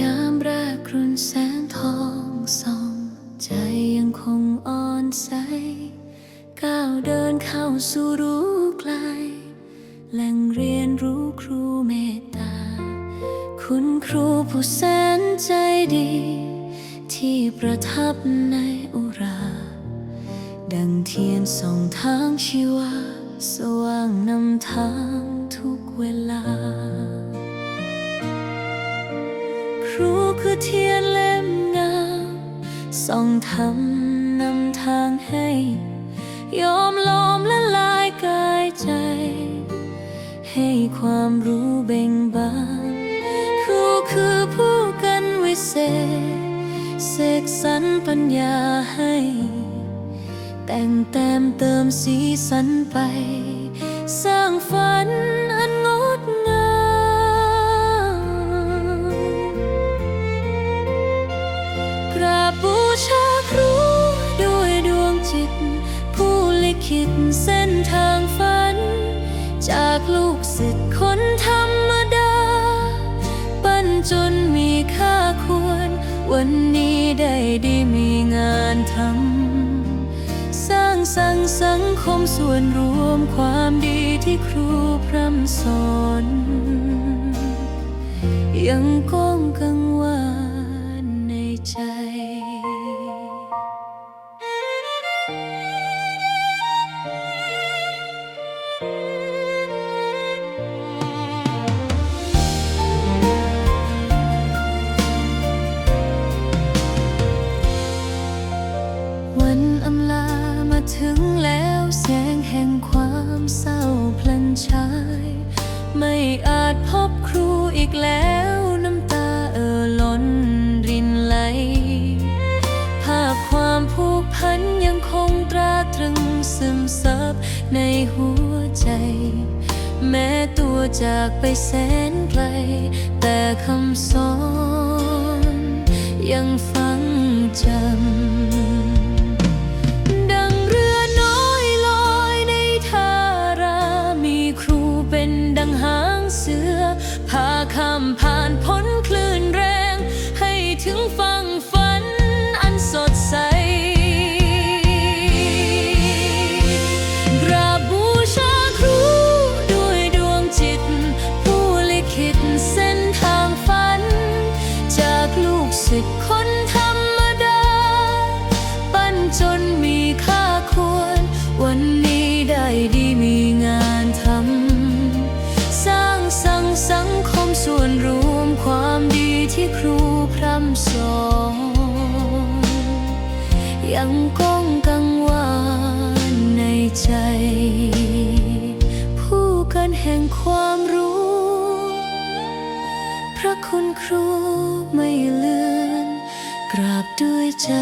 ยามแรกรุนแสงทองส่อง ใจยังคงอ่อนใส ก้าวเดินเข้าสู่รู้ไกล แหล่งเรียนรู้ครูเมตตา คุณครูผู้แสนใจดี ที่ประทับในอุรา ดังเทียนส่องทางชีวา สว่างนำทางทุกเวลา คือเทียนเล่มงามส่องทำนำทางให้ ยอมลอมละลายกายใจ ให้ความรู้เบ่งบานครูคือผู้กันวิเศษ เสกสรรปัญญาให้ แต่งแต้มเติมสีสันไป สร้างฝัน ผู้ลิขิตเส้นทางฝัน จากลูกศิษย์คนธรรมดา ปั้นจนมีค่าควร วันนี้ได้ดีมีงานทำสร้างสรรค์สังคมส่วนรวมความดีที่ครูพร่ำสอนยังก้องกังวานในใจ กแล้วน้ำตาเอ่อล้นรินไหล ภาพความผูกพันยังคงตราตรึงซึมซับในหัวใจ แม้ตัวจากไปแสนไกล แต่คำสอนยังฝัง ส่วนรวมความดีที่ครูพร่ำสอน ยังก้องกังวานในใจ ผู้กันแห่งความรู้ พระคุณครูไม่เลือน กราบด้วยใจ